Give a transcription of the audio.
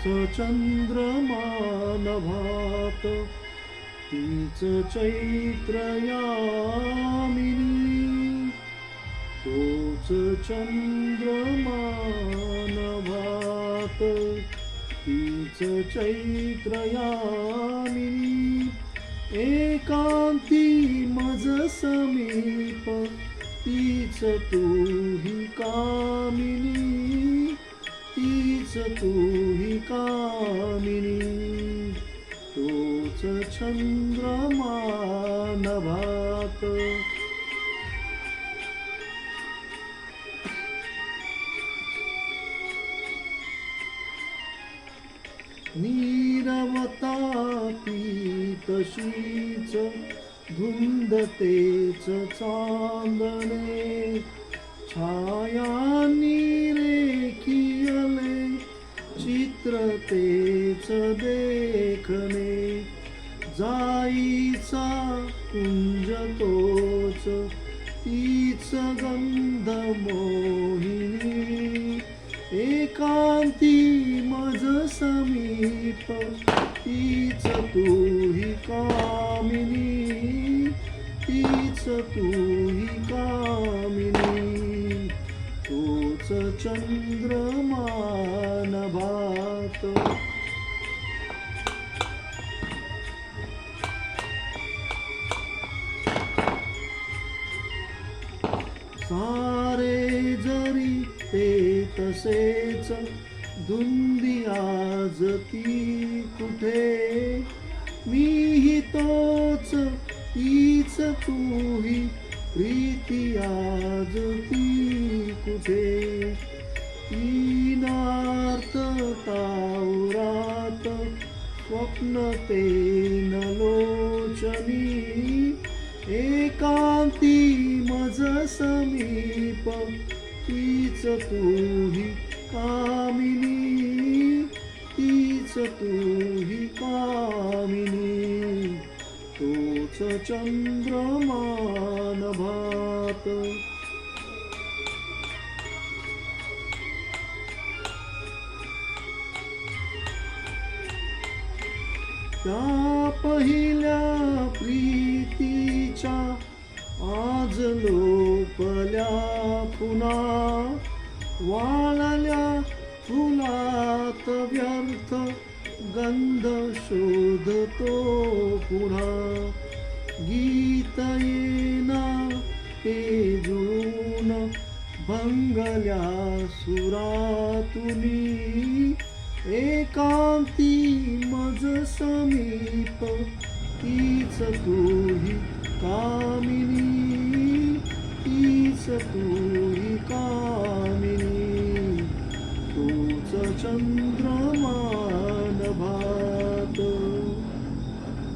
तोच चंद्रमानभात तीच चैत्रयामिनी तोच चंद्रमानभात तीच चैत्रयामिनी एकांती मज समीप तीच तू ही कामिनी. तूच तू ही कामिनी। तोच चंद्रमानभात नीरवता ती तशीच धुंदतेच चांदणे छाया तेच देखणे जाईचा कुंज तोच तीच गंध मोहिनी. एकांती मज समीप तीच तू ही कामिनी. तीच तू ही चंद्रमान भात सारे जरी ते तसेच धुंदी आज ती कुठे? मीही तोच तीच तूही प्रीती आज ती कुठे? तीनार्थ तावरात स्वप्न ते नलोचनी एकांती मज समीप तीच तूही कामिनी तीच तूही कामिनी. तू चंद्रमान भात त्या पहिल्या प्रीतीच्या आज लोपल्या पुन्हा वाळल्या फुलात व्यर्थ गंध शोधतो पुन्हा. गीत येना हे जुळून भंगल्या सुरातुनी. एकांती मज समीप तीच तू कामिनी. तीच तू कामिनी. तूच चंद्रमान भात